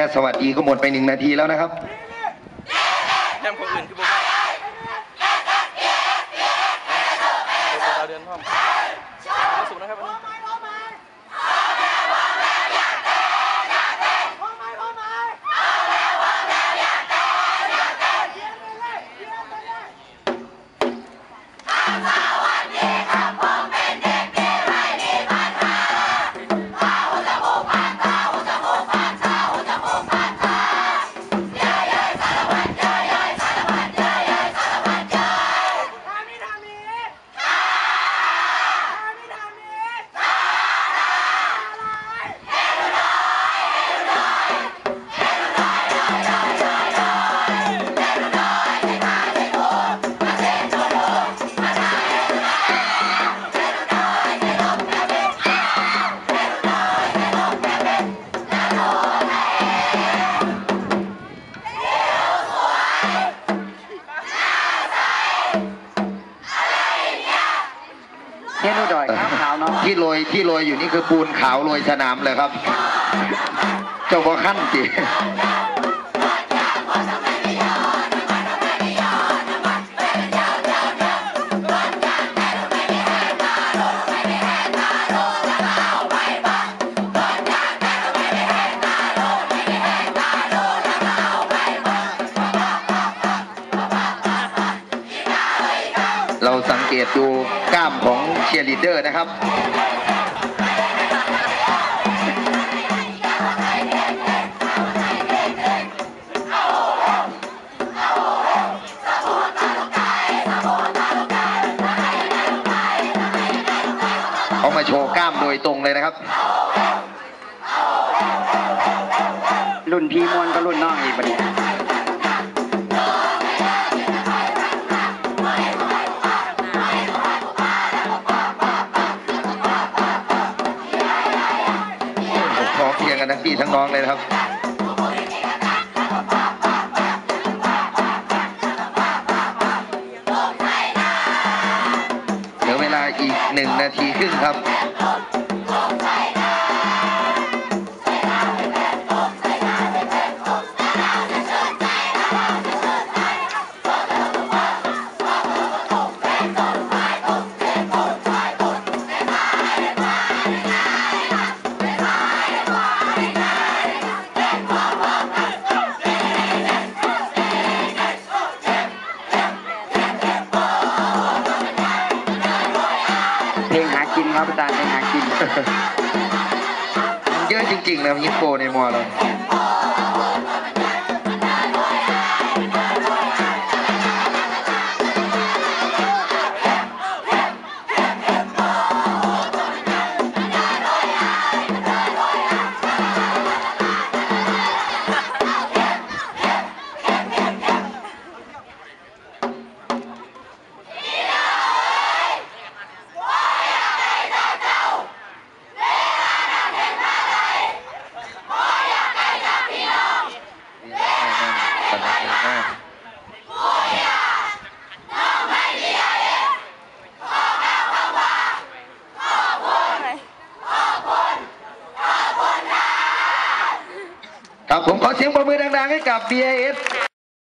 ค่สวัสดีก็หมดไปหนึ่งนาทีแล้วนะครับแย้มคนอื่นคือบ่ได้ดาเดือนพร้อมสุขนะครับวันนี้ เฮนูดอยขาวขาวๆเนาะที่โรยที่โรยอยู่นี่คือปูนขาวโรยสนามเลยครับ เจ้าบ่ขั้นจี เราสังเกตดูกล้ามของเชียร์ลีดเดอร์นะครับเขามาโชว์กล้ามโดยตรงเลยนะครับ รุ่นพี่มวนก็รุ่นน้องอีกบัดนี้ผ พี่ทั้งน้องเลยนะครับเหลือเวลาอีกหนึ่งนาทีครึ่งครับ ครับอาจารย์เพลงหากิน เยอะจริงๆนะยิปโปในมอเราครับผมขอเสียงปรบมือดังๆให้กับ BIS